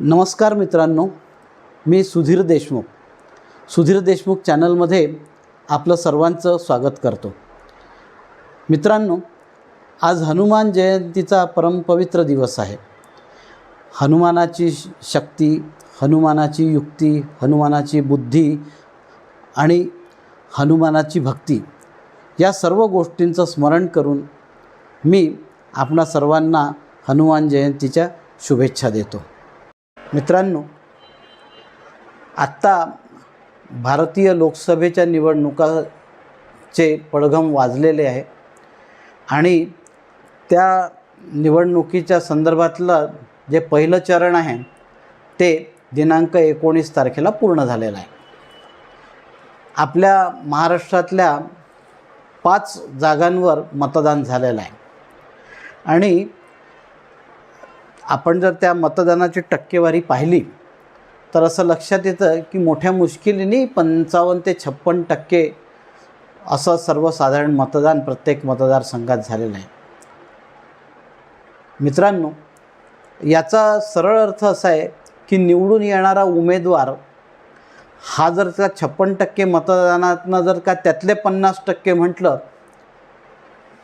नमस्कार मित्रांनो मी सुधीर देशमुख. सुधीर देशमुख चॅनलमध्ये आपलं सर्वांचं स्वागत करतो. मित्रांनो आज हनुमान जयंतीचा परमपवित्र दिवस आहे. हनुमानाची श- शक्ती हनुमानाची युक्ती हनुमानाची बुद्धी आणि हनुमानाची भक्ती या सर्व गोष्टींचं स्मरण करून मी आपणा सर्वांना हनुमान जयंतीच्या शुभेच्छा देतो. मित्रांनो आत्ता भारतीय लोकसभेच्या निवडणुकाचे पडघम वाजलेले आहे आणि त्या निवडणुकीच्या संदर्भातलं जे पहिलं चरण आहे ते दिनांक एकोणीस तारखेला पूर्ण झालेलं आहे. आपल्या महाराष्ट्रातल्या पाच जागांवर मतदान झालेलं आहे. आणि आपण जर त्या मतदानाची टक्केवारी पाहिली तर असं लक्षात येतं की मोठ्या मुश्किलीने पंचावन्न ते छप्पन टक्के असं सर्वसाधारण मतदान प्रत्येक मतदारसंघात झालेलं आहे. मित्रांनो याचा सरळ अर्थ असा आहे की निवडून येणारा उमेदवार हा जर का छप्पन टक्के मतदानातनं जर का त्यातले पन्नास टक्के म्हटलं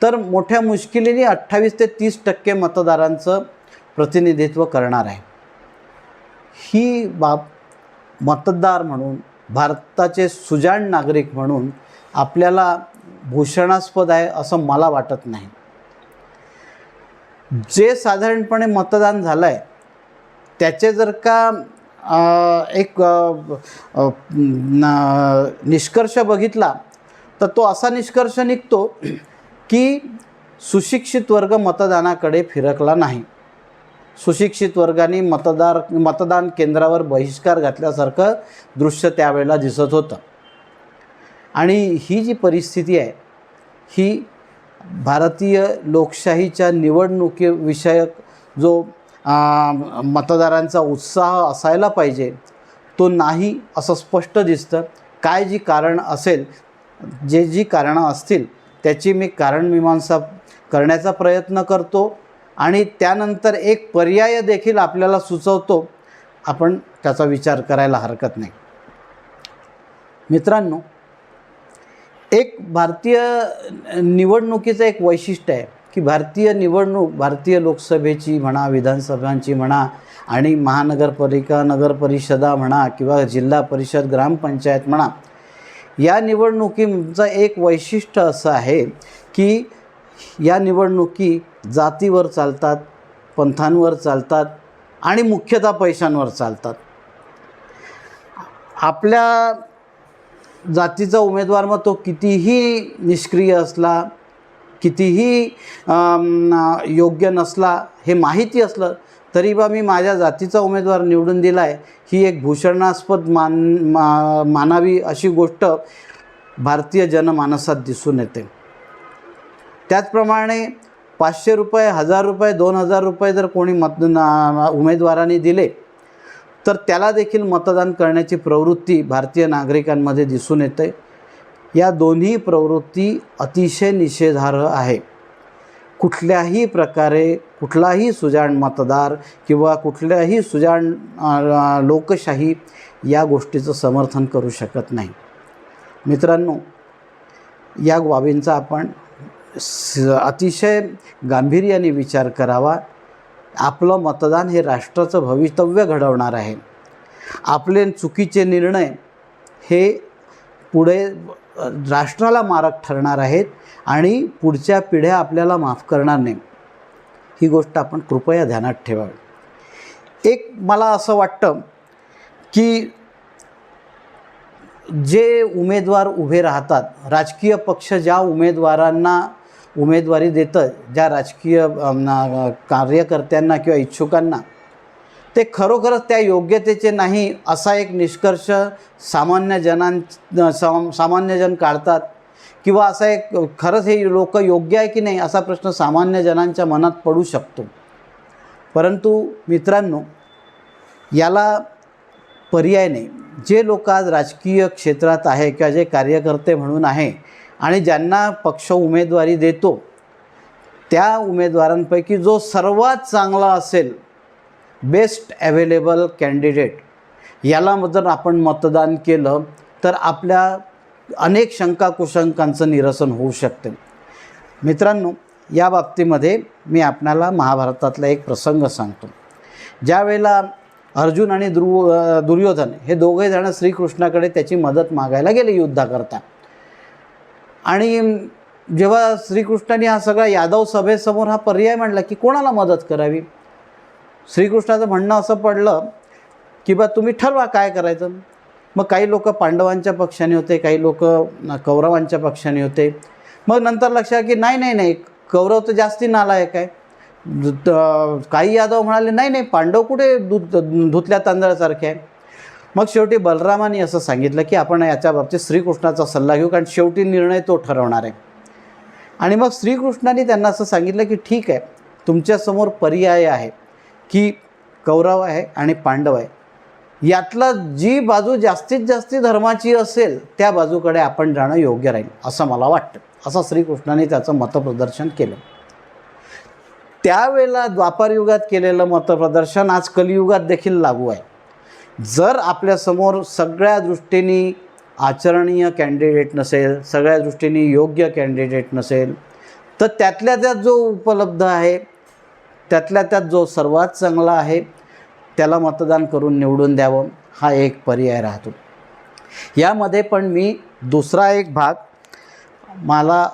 तर मोठ्या मुश्किलीने अठ्ठावीस ते तीस टक्के मतदारांचं प्रतिनिधित्व करणार आहे. ही बाब मतदार म्हणून भारताचे सुजाण नागरिक म्हणून आपल्याला भूषणास्पद आहे असं मला वाटत नाही. जे साधारणपणे मतदान झालं आहे त्याचे जर का एक निष्कर्ष बघितला तर तो असा निष्कर्ष निघतो की सुशिक्षित वर्ग मतदानाकडे फिरकला नाही. सुशिक्षित वर्गाने मतदार मतदान केंद्रावर बहिष्कार घातल्यासारखं दृश्य त्यावेळेला दिसत होतं. आणि ही जी परिस्थिती आहे ही भारतीय लोकशाहीच्या निवडणुकीविषयक जो मतदारांचा उत्साह असायला पाहिजे तो नाही असं स्पष्ट दिसतं. काय जी कारण असेल जे जी कारणं असतील त्याची मी कारणमीमांसा करण्याचा प्रयत्न करतो. आणि त्यानंतर एक पर्याय देखील आपल्याला सुचवतो. आपण त्याचा विचार करायला हरकत नाही. मित्रांनो एक भारतीय निवडणुकीचं एक वैशिष्ट्य आहे की भारतीय निवडणूक भारतीय लोकसभेची म्हणा विधानसभांची म्हणा आणि महानगरपालिका नगरपरिषदा म्हणा किंवा जिल्हा परिषद ग्रामपंचायत म्हणा या निवडणुकीचं एक वैशिष्ट्य असं आहे की या निवडणुकी जातीवर चालतात पंथांवर चालतात आणि मुख्यतः पैशांवर चालतात. आपल्या जातीचा उमेदवार मग तो कितीही निष्क्रिय असला कितीही योग्य नसला हे माहिती असलं तरी बा मी माझ्या जातीचा उमेदवार निवडून दिला आहे ही एक भूषणास्पद मान मा मानावी अशी गोष्ट भारतीय जनमानसात दिसून येते. त्याचप्रमाणे पाचशे रुपये हजार रुपये दोन हजार रुपये जर कोणी मत ना- उमेदवारांनी दिले तर त्याला देखील मतदान करण्याची प्रवृत्ती भारतीय नागरिकांमध्ये दिसून येते. या दोन्ही प्रवृत्ती अतिशय निषेधार्ह आहे. कुठल्याही प्रकारे कुठलाही सुजाण मतदार किंवा कुठल्याही सुजाण लोकशाही या गोष्टीचं समर्थन करू शकत नाही. मित्रांनो या बाबींचा आपण स अतिशय गांभीर्याने विचार करावा. आपलं मतदान हे राष्ट्राचं भवितव्य घडवणार आहे. आपले चुकीचे निर्णय हे पुढे राष्ट्राला मारक ठरणार आहेत आणि पुढच्या पिढ्या आपल्याला माफ करणार नाही. ही गोष्ट आपण कृपया ध्यानात ठेवावी. एक मला असं वाटतं की जे उमेदवार उभे राहतात राजकीय पक्ष ज्या उमेदवारांना उमेदवारी देतं ज्या राजकीय कार्यकर्त्यांना किंवा इच्छुकांना ते खरोखरच त्या योग्यतेचे नाही असा एक निष्कर्ष सामान्य जनां साम सामान्यजन काढतात. किंवा असा एक खरंच हे लोक योग्य आहे की नाही असा प्रश्न सामान्य जनांच्या मनात पडू शकतो. परंतु मित्रांनो याला पर्याय नाही. जे लोक आज राजकीय क्षेत्रात आहे किंवा जे कार्यकर्ते म्हणून आहे आणि ज्यांना पक्ष उमेदवारी देतो त्या उमेदवारांपैकी जो सर्वात चांगला असेल बेस्ट ॲवेलेबल कॅन्डिडेट याला जर आपण मतदान केलं तर आपल्या अनेक शंका कुशंकांचं निरसन होऊ शकते. मित्रांनो या बाबतीमध्ये मी आपणाला महाभारतातला एक प्रसंग सांगतो. ज्यावेळेला अर्जुन आणि दुर्व दुर्योधन हे दोघेजणं श्रीकृष्णाकडे त्याची मदत मागायला गेले युद्धाकरता. आणि जेव्हा श्रीकृष्णाने हा सगळा यादव सभेसमोर हा पर्याय मांडला की कोणाला मदत करावी? श्रीकृष्णाचं म्हणणं असं पडलं की बा तुम्ही ठरवा काय करायचं? मग काही लोक पांडवांच्या पक्षाने होते काही लोक कौरवांच्या पक्षाने होते. मग नंतर लक्षात की नाही नाही नाही कौरव तर जास्ती नालायक आहे. काही यादव म्हणाले नाही नाही पांडव कुठे धुत धुतल्या तांदळासारखे आहे? मग शेवटी बलरामाने असं सांगितलं की आपण याच्या बाबतीत श्रीकृष्णाचा सल्ला घेऊ कारण शेवटी निर्णय तो ठरवणार आहे. आणि मग श्रीकृष्णाने त्यांना असं सांगितलं की ठीक आहे तुमच्यासमोर पर्याय आहे की कौरव आहे आणि पांडव आहे. यातला जी बाजू जास्तीत जास्त धर्माची असेल त्या बाजूकडे आपण जाणं योग्य राहील असं मला वाटतं. असं श्रीकृष्णाने त्याचं मतप्रदर्शन केलं. त्यावेळेला द्वापारयुगात केलेलं मतप्रदर्शन आज कलियुगात देखील लागू आहे. जर आपल्यासमोर सगळ्या दृष्टीने आचरणीय कॅन्डिडेट नसेल सगळ्या दृष्टीने योग्य कॅन्डिडेट नसेल तर त्यातल्या त्यात जो उपलब्ध आहे त्यातल्या त्यात जो सर्वात चांगला आहे त्याला मतदान करून निवडून द्यावं हा एक पर्याय राहतो. यामध्ये पण मी दुसरा एक भाग मला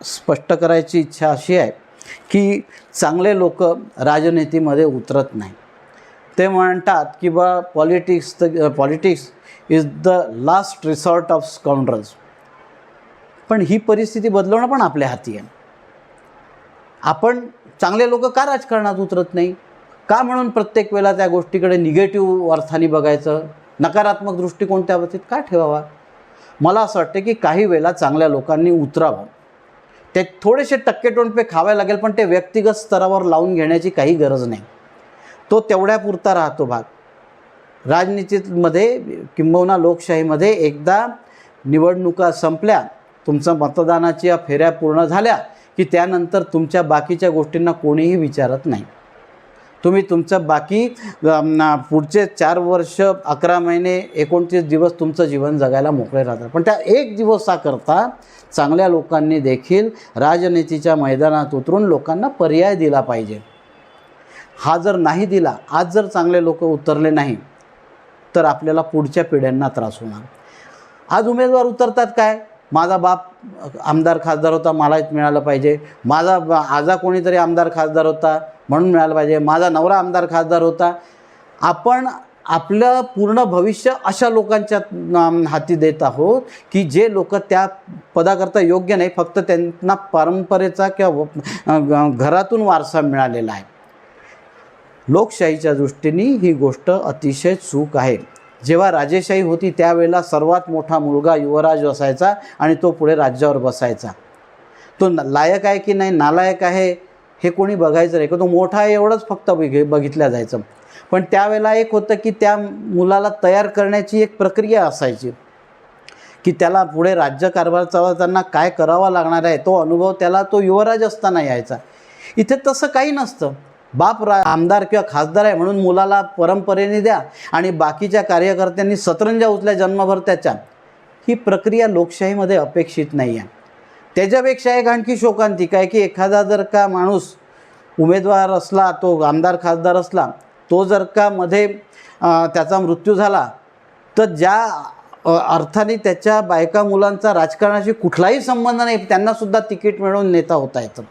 स्पष्ट करायची इच्छा अशी आहे की चांगले लोक राजनीतीमध्ये उतरत नाही ते म्हणतात की बा politics the politics is the last resort of scoundrels पण ही परिस्थिती बदलवणं पण आपल्या हाती आहे. आपण चांगले लोक का राजकारणात उतरत नाही? का म्हणून प्रत्येक वेळेला त्या गोष्टीकडे निगेटिव्ह अर्थाने बघायचं? नकारात्मक दृष्टिकोन त्या बाबतीत का ठेवावा? मला असं वाटतं की काही वेळेला चांगल्या लोकांनी उतरावं. ते थोडेसे टक्के टोणपे खावे लागेल पण ते व्यक्तिगत स्तरावर लावून घेण्याची काही गरज नाही. तो तेवढ्यापुरता राहतो भाग. राजनीतीमध्ये किंबहुना लोकशाहीमध्ये एकदा निवडणुका संपल्या तुमचं मतदानाच्या फेऱ्या पूर्ण झाल्या की त्यानंतर तुमच्या बाकीच्या गोष्टींना कोणीही विचारत नाही. तुम्ही तुमचं बाकी पुढचे चार वर्ष अकरा महिने एकोणतीस दिवस तुमचं जीवन जगायला मोकळे राहतात. पण त्या एक दिवसाकरता चांगल्या लोकांनी देखील राजनीतीच्या मैदानात उतरून लोकांना पर्याय दिला पाहिजे. हा जर नाही दिला आज जर चांगले लोक उतरले नाही तर आपल्याला पुढच्या पिढ्यांना त्रास होणार. आज उमेदवार उतरतात काय? माझा बाप आमदार खासदार होता मलाच मिळालं पाहिजे. माझा आजा कोणीतरी आमदार खासदार होता म्हणून मिळालं पाहिजे. माझा नवरा आमदार खासदार होता. आपण आपलं पूर्ण भविष्य अशा लोकांच्या हाती देत आहोत की जे लोक त्या पदाकरता योग्य नाही फक्त त्यांना परंपरेचा किंवा घरातून वारसा मिळालेला आहे. लोकशाहीच्या दृष्टीने ही गोष्ट अतिशय चूक आहे. जेव्हा राजेशाही होती त्यावेळेला सर्वात मोठा मुलगा युवराज असायचा आणि तो पुढे राज्यावर बसायचा. तो लायक आहे की नाही नालायक आहे हे कोणी बघायचं नाही. का तो मोठा आहे एवढंच फक्त बघ बघितलं जायचं. पण त्यावेळेला एक होतं की त्या मुलाला तयार करण्याची एक प्रक्रिया असायची. की त्याला पुढे राज्यकारभार चालवताना काय करावा लागणार आहे तो अनुभव त्याला तो युवराज असताना यायचा. इथे तसं काही नसतं. बाप रा आमदार किंवा खासदार आहे म्हणून मुलाला परंपरेने द्या आणि बाकीच्या कार्यकर्त्यांनी सतरंजा उचल्या जन्मभर त्याच्या. ही प्रक्रिया लोकशाहीमध्ये अपेक्षित नाही आहे त्याच्यापेक्षा एक आणखी शोकांतिक आहे की एखादा जर का माणूस उमेदवार असला तो आमदार खासदार असला तो जर का मध्ये त्याचा मृत्यू झाला तर ज्या अर्थाने त्याच्या बायका मुलांचा राजकारणाशी कुठलाही संबंध नाही त्यांनासुद्धा तिकीट मिळवून नेता होता येतं.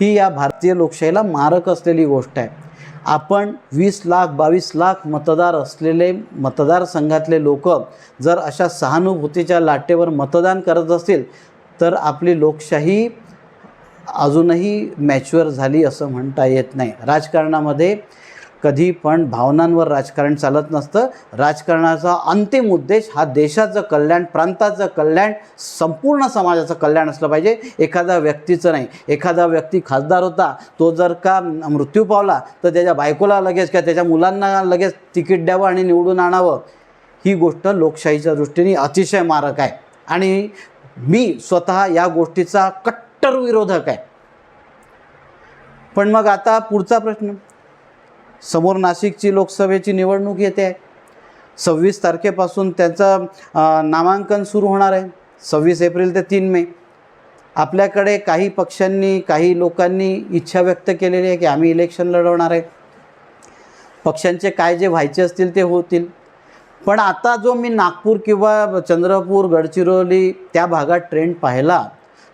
ही या भारतीय लोकशाहीला मारक असलेली गोष्ट आहे. आपण वीस लाख बावीस लाख मतदार असलेले मतदारसंघातले लोक जर अशा सहानुभूतीच्या लाटेवर मतदान करत असतील तर आपली लोकशाही अजूनही मॅच्युअर झाली असं म्हणता येत नाही. राजकारणामध्ये कधी पण भावनांवर राजकारण चालत नसतं. राजकारणाचा अंतिम उद्देश हा देशाचं कल्याण प्रांताचं कल्याण संपूर्ण समाजाचं कल्याण असलं पाहिजे. एखाद्या व्यक्तीचं नाही. एखादा व्यक्ती खासदार होता तो जर का मृत्यू पावला तर त्याच्या बायकोला लगेच किंवा त्याच्या मुलांना लगेच तिकीट द्यावं आणि निवडून आणावं. ही गोष्ट लोकशाहीच्या दृष्टीने अतिशय मारक आहे. आणि मी स्वतः या गोष्टीचा कट्टर विरोधक आहे. पण मग आता पुढचा प्रश्न. समोर नाशिकची लोकसभेची निवडणूक येते. आहे सव्वीस तारखेपासून त्यांचं नामांकन सुरू होणार आहे. सव्वीस एप्रिल ते तीन मे. आपल्याकडे काही पक्षांनी काही लोकांनी इच्छा व्यक्त केलेली आहे की आम्ही इलेक्शन लढवणार आहे. पक्षांचे काय जे व्हायचे असतील ते होतील. पण आता जो मी नागपूर किंवा चंद्रपूर गडचिरोली त्या भागात ट्रेंड पाहिला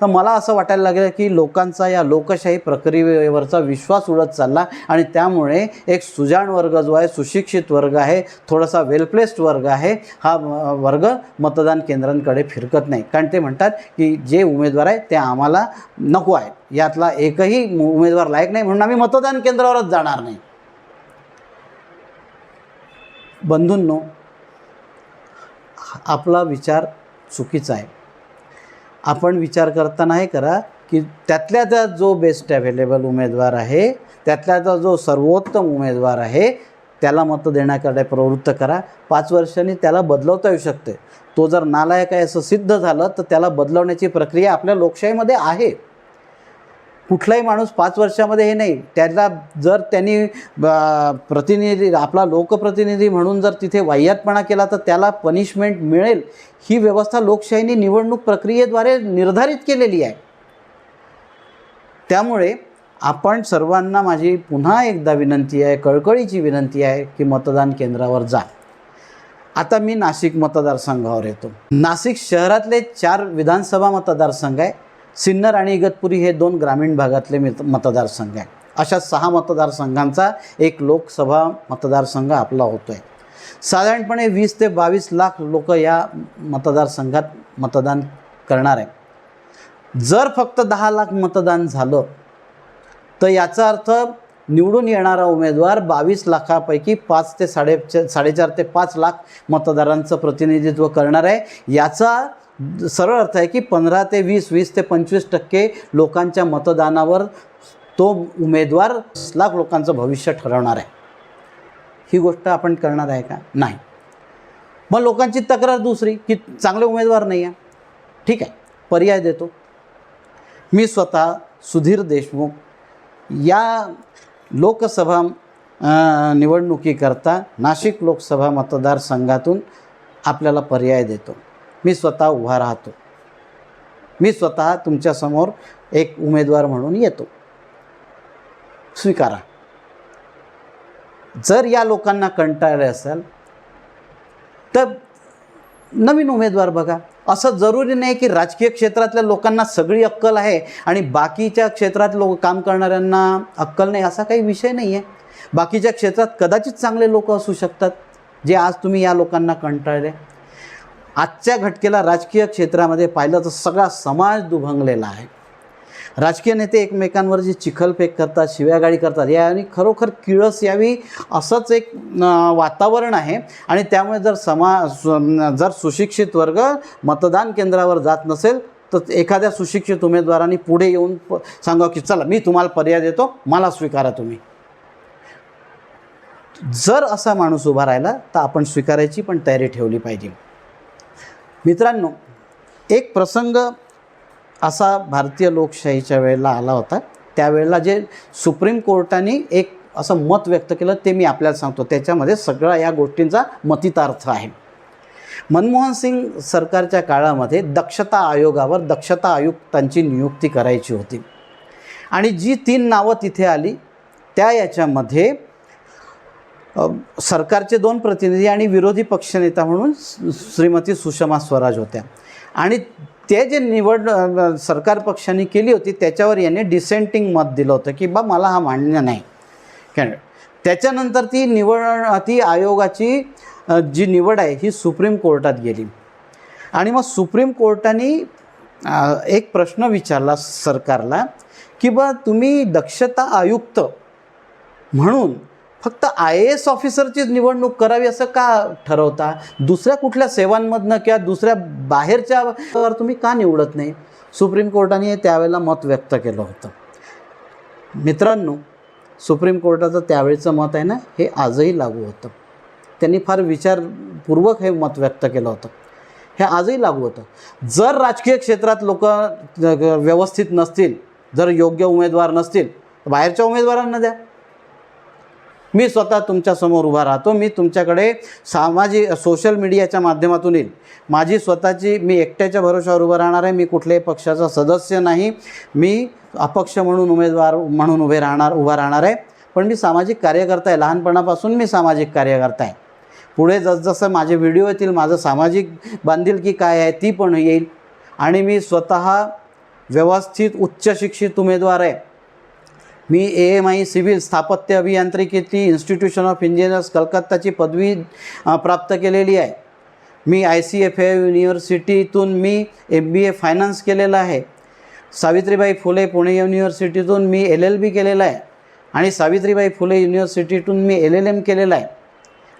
तर मला असं वाटायला लागलं की लोकांचा या लोकशाही प्रक्रियेवरचा विश्वास उडत चालला आणि त्यामुळे एक सुजाण वर्ग जो आहे सुशिक्षित वर्ग आहे थोडासा वेलप्लेस्ड वर्ग आहे हा वर्ग मतदान केंद्रांकडे फिरकत नाही. कारण ते म्हणतात की जे उमेदवार आहे ते आम्हाला नको आहे यातला एकही उमेदवार लायक नाही म्हणून आम्ही मतदान केंद्रावरच जाणार नाही. बंधूंनो आपला विचार चुकीचा आहे. आपण विचार करताना हे करा की त्यातल्या त्यात जो बेस्ट अवेलेबल उमेदवार आहे त्यातल्या त्या जो सर्वोत्तम उमेदवार आहे त्याला मतं देण्याकडे प्रवृत्त करा. पाच वर्षांनी त्याला बदलवता येऊ शकते. तो जर नालायक आहे असं सिद्ध झालं तर त्याला बदलवण्याची प्रक्रिया आपल्या लोकशाहीमध्ये आहे. कुठलाही माणूस पाच वर्षामध्ये हे नाही. त्याला जर त्यांनी ब- प्रतिनिधी आपला लोकप्रतिनिधी म्हणून जर तिथे वाह्यातपणा केला तर त्याला पनिशमेंट मिळेल. ही व्यवस्था लोकशाहीने निवडणूक प्रक्रियेद्वारे निर्धारित केलेली आहे. त्यामुळे आपण सर्वांना माझी पुन्हा एकदा विनंती आहे कळकळीची विनंती आहे की मतदान केंद्रावर जा. आता मी नाशिक मतदारसंघावर येतो. नाशिक शहरातले चार विधानसभा मतदारसंघ आहे. सिन्नर आणि इगतपुरी हे दोन ग्रामीण भागातले मित मतदारसंघ आहे अशा सहा मतदारसंघांचा एक लोकसभा मतदारसंघ आपला होतो आहे साधारणपणे वीस ते बावीस लाख लोक या मतदारसंघात मतदान करणार आहे जर फक्त दहा लाख मतदान झालं तर याचा अर्थ निवडून येणारा उमेदवार बावीस लाखापैकी पाच ते साडे साडेचार ते पाच लाख मतदारांचं प्रतिनिधित्व करणार आहे. याचा सरळ अर्थ आहे की पंधरा ते वीस वीस ते पंचवीस टक्के लोकांच्या मतदानावर तो उमेदवार लाख लोकांचं भविष्य ठरवणार आहे. ही गोष्ट आपण करणार आहे का? नाही. मग लोकांची तक्रार दुसरी की चांगले उमेदवार नाही आहे. ठीक आहे पर्याय देतो. मी स्वतः सुधीर देशमुख या लोकसभा निवडणुकीकरता नाशिक लोकसभा मतदारसंघातून आपल्याला पर्याय देतो. मी स्वतः उभा राहतो. मी स्वतः तुमच्यासमोर एक उमेदवार म्हणून येतो. स्वीकारा. जर या लोकांना कंटाळले असाल तर नवीन उमेदवार बघा. असं जरुरी नाही की राजकीय क्षेत्रातल्या लोकांना सगळी अक्कल आहे आणि बाकीच्या क्षेत्रात लोक काम करणाऱ्यांना अक्कल नाही असा काही विषय नाही आहे बाकीच्या क्षेत्रात कदाचित चांगले लोक असू शकतात जे आज तुम्ही या लोकांना कंटाळले. आजच्या घटकेला राजकीय क्षेत्रामध्ये पाहिलं तर सगळा समाज दुभंगलेला आहे. राजकीय नेते एकमेकांवर जी चिखलफेक करतात शिव्यागाडी करतात या आणि खरोखर किळस यावी असंच एक वातावरण आहे. आणि त्यामुळे जर समा सु- जर सुशिक्षित वर्ग मतदान केंद्रावर जात नसेल तर एखाद्या सुशिक्षित उमेदवारांनी पुढे येऊन प- सांगावं की चला मी तुम्हाला पर्याय देतो मला स्वीकारा तुम्ही. जर असा माणूस उभा राहिला तर आपण स्वीकारायची पण तयारी ठेवली पाहिजे. मित्रांनो एक प्रसंग असा भारतीय लोकशाहीच्या वेळेला आला होता. त्यावेळेला जे सुप्रीम कोर्टाने एक असं मत व्यक्त केलं ते मी आपल्याला सांगतो. त्याच्यामध्ये सगळ्या या गोष्टींचा मतितार्थ आहे. मनमोहन सिंग सरकारच्या काळामध्ये दक्षता आयोगावर दक्षता आयुक्तांची नियुक्ती करायची होती. आणि जी तीन नावं तिथे आली त्या याच्यामध्ये सरकारचे दोन प्रतिनिधी आणि विरोधी पक्षनेता म्हणून श्रीमती सुषमा स्वराज होत्या. आणि ते जे निवड सरकार पक्षाने केली होती त्याच्यावर याने डिसेंटिंग मत दिलं होतं की बा मला हा मान्य नाही. त्याच्यानंतर ती निवड ती आयोगाची जी निवड आहे ही सुप्रीम कोर्टात गेली. आणि मग सुप्रीम कोर्टाने एक प्रश्न विचारला सरकारला की बा तुम्ही दक्षता आयुक्त म्हणून फक्त आय ए एस ऑफिसरचीच निवडणूक करावी असं का ठरवता? दुसऱ्या कुठल्या सेवांमधनं किंवा दुसऱ्या बाहेरच्या तुम्ही का निवडत नाही? सुप्रीम कोर्टाने त्यावेळेला मत व्यक्त केलं होतं. मित्रांनो सुप्रीम कोर्टाचं त्यावेळचं मत आहे ना हे आजही लागू होतं. त्यांनी फार विचारपूर्वक हे मत व्यक्त केलं होतं. हे आजही लागू होतं. जर राजकीय क्षेत्रात लोक व्यवस्थित नसतील जर योग्य उमेदवार नसतील तर बाहेरच्या उमेदवारांना द्या. मी स्वतः तुमच्यासमोर उभा राहतो. मी तुमच्याकडे सामाजिक सोशल मीडियाच्या माध्यमातून येईल माझी स्वतःची मी एकट्याच्या भरोशावर उभं राहणार आहे. मी कुठल्याही पक्षाचा सदस्य नाही. मी अपक्ष म्हणून उमेदवार म्हणून उभे राहणार उभा राहणार आहे. पण मी सामाजिक कार्यकर्ता आहे. लहानपणापासून मी सामाजिक कार्यकर्ता आहे. पुढे जसजसं माझे व्हिडिओ येतील माझं सामाजिक बांधिलकी काय आहे ती पण येईल. आणि मी स्वतः व्यवस्थित उच्च शिक्षित उमेदवार आहे. मी ए एम आय सिव्हिल स्थापत्य अभियांत्रिकीची इन्स्टिट्यूशन ऑफ इंजिनियर्स कलकत्ताची पदवी प्राप्त केलेली आहे. मी आय सी एफ ए युनिव्हर्सिटीतून मी एम बी ए फायनान्स केलेलं आहे. सावित्रीबाई फुले पुणे युनिव्हर्सिटीतून मी एल एल बी केलेलं आहे. आणि सावित्रीबाई फुले युनिव्हर्सिटीतून मी एल एल एम केलेलं आहे.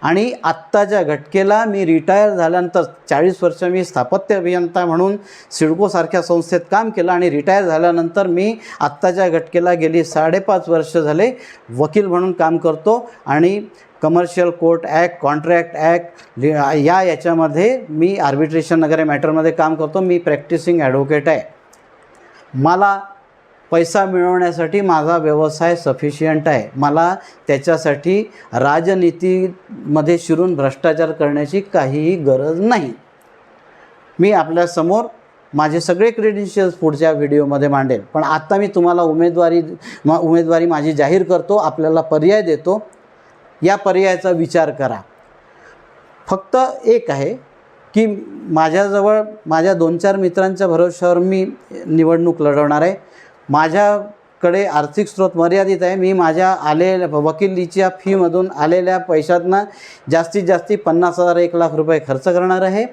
आणि आत्ताच्या घटकेला मी रिटायर झाल्यानंतर चाळीस वर्ष मी स्थापत्य अभियंता म्हणून सिडकोसारख्या संस्थेत काम केलं आणि रिटायर झाल्यानंतर मी आत्ताच्या घटकेला गेली साडेपाच वर्ष झाले वकील म्हणून काम करतो आणि commercial court act contract act या याच्यामध्ये मी आर्बिट्रेशन वगैरे मॅटरमध्ये काम करतो. मी प्रॅक्टिसिंग ॲडव्होकेट आहे. मला पैसा मिळवण्यासाठी माझा व्यवसाय सफिशियंट आहे. मला त्याच्यासाठी राजनीतीमध्ये शिरून भ्रष्टाचार करण्याची काहीही गरज नाही. मी आपल्यासमोर माझे सगळे क्रेडेन्शियल्स पुढच्या व्हिडिओमध्ये मांडेल. पण आत्ता मी तुम्हाला उमेदवारी मा उमेदवारी माझी जाहीर करतो आपल्याला पर्याय देतो. या पर्यायाचा विचार करा. फक्त एक आहे की माझ्याजवळ माझ्या दोन चार मित्रांच्या भरोश्यावर मी निवडणूक लढवणार आहे. माझ्याकडे आर्थिक स्रोत मर्यादित आहे. मी माझ्या आलेल्या वकिलीच्या फीमधून आलेल्या पैशातनं जास्तीत जास्ती पन्नास हजार एक लाख रुपये खर्च करणार आहे.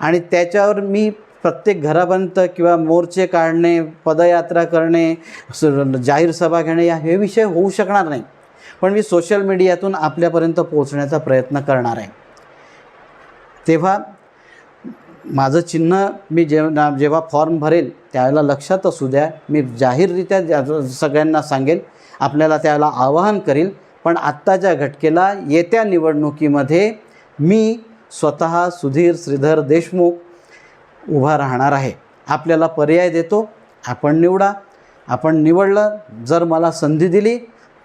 आणि त्याच्यावर मी प्रत्येक घरापर्यंत किंवा मोर्चे काढणे पदयात्रा करणे स- जाहीर सभा घेणे या हे विषय होऊ शकणार नाही. पण मी सोशल मीडियातून आपल्यापर्यंत पोहोचण्याचा प्रयत्न करणार आहे. तेव्हा माझं चिन्ह मी जेव्हा जेव्हा फॉर्म भरेल त्यावेळेला लक्षात असू द्या. मी जाहीररित्या ज्या- सगळ्यांना सांगेल आपल्याला त्यावेळेला आवाहन करील. पण आत्ताच्या घटकेला येत्या निवडणुकीमध्ये मी स्वतः सुधीर श्रीधर देशमुख उभा राहणार आहे. आपल्याला पर्याय देतो आपण निवडा. आपण निवडलं जर मला संधी दिली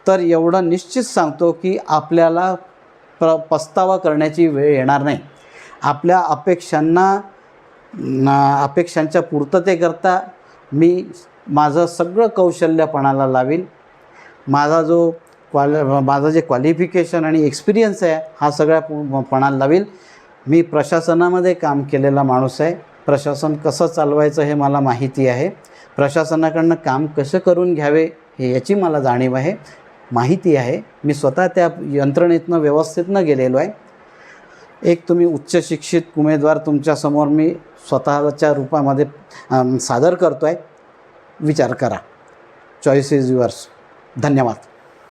तर एवढं निश्चित सांगतो की आपल्याला प्र पस्तावा करण्याची वेळ येणार नाही. आपल्या अपेक्षांना अपेक्षांच्या पूर्ततेकरता मी माझं सगळं कौशल्यपणाला लावीन. माझा जो क्वाल माझं जे क्वालिफिकेशन आणि एक्सपिरियन्स आहे हा सगळ्या पु- पणाला लावील मी प्रशासनामध्ये काम केलेला माणूस आहे. प्रशासन कसं चालवायचं हे मला माहिती आहे. प्रशासनाकडनं काम कसं करून घ्यावे हे याची मला जाणीव आहे. माहिती आहे. मी स्वतः त्या यंत्रणेतनं व्यवस्थेतनं गेलेलो आहे. एक तुम्ही उच्च शिक्षित उमेदवार तुमच्यासमोर मी स्वतःच्या रूपामध्ये सादर करतो आहे विचार करा. चॉईस इज युअर्स धन्यवाद.